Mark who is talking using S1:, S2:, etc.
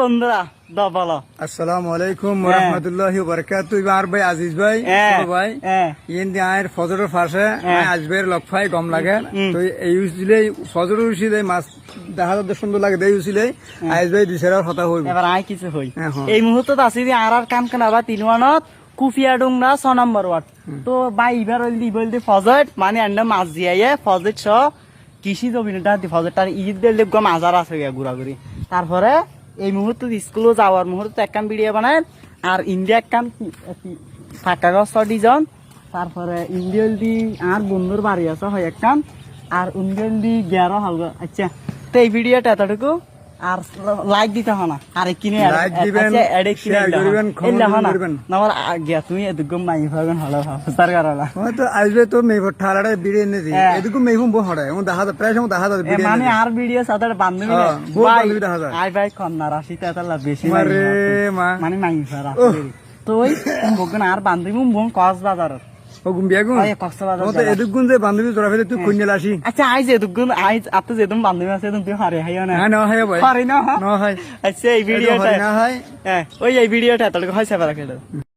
S1: বন্ধুরা
S2: আসসালামু আলাইকুম
S1: হ্যাঁ।
S2: রহমতুল্লাহি বারাকাতু। আর ভাই আজিজ ভাই
S1: হ্যাঁ,
S2: ভাই।
S1: হ্যাঁ।
S2: আয়ের ফজরের লাগে। তো এই ফজরের মাছ দেখা যাতে সুন্দর লাগে দেই আইজ ভাই
S1: এবার আয় কিছু হই। এই মুহূর্তত আছি যে আর আর কাম কেন আবার তিন ওয়ানত কুফিয়া ডুংরা ছ নম্বর ওয়ার্ড। তো দি ফজট মানে আন্ডা মাছ ফজট কৃষি জমিনটা দি ফজটটার ঈদ দিল গম আজার আছে ঘুরাঘুরি। তারপরে এই মুহূর্তে স্কুলে যাওয়ার মুহূর্তে এক কাম ভিডিও বানায়, আর ইন্ডিয়া একখান ফাঁকা গছ ডিজন তারপরে ইন্ডিয়াল দি আর বন্ধুর বাড়ি আছে হয় এক কাম, আর ইন্ডিয়াল দি গেরো হালগা। আচ্ছা তো এই ভিডিওটা এতটুকু। আর লাইক দিতে হয় না। আর কিনে
S2: Like দিবেন, share করিবেন, comment করবেন।
S1: আমার গিয়া তুমি এদিকে মাই ভাবেন হলো সার কারলা
S2: তো আসবে তো মেই ঠালাড়া বিড়ি এনে দি। এদিকে মেই হুম হড়ায় ও প্রায় সময় দেখা যায় বিড়ি
S1: মানে আর ভিডিও সাথে বান্ধবী
S2: হ্যাঁ, যায়।
S1: আই ভাই কন্যা রাশি তো এতলা বেশি
S2: মা
S1: মানে মাই ভাড়া বগন আর বান্ধবী বোন কক্সবাজার
S2: ও গুম্বিয়া গুন
S1: ওই কক্সবাজার
S2: ও তো
S1: জেলা।
S2: এদিক গুন যে বান্ধবী তোরা ফেলে তুই কন্যা আসি
S1: আচ্ছা আই যে দুগুন আই আতে যে তুমি বান্ধবী আছে তুমি হারে হাইও না
S2: হ্যাঁ না হয় ভাই
S1: হারে
S2: না হয়
S1: আচ্ছা এই ভিডিওটা
S2: না হয়
S1: হ্যাঁ ওই এই ভিডিওটা এতটুকু হয়েছে পারা কেটে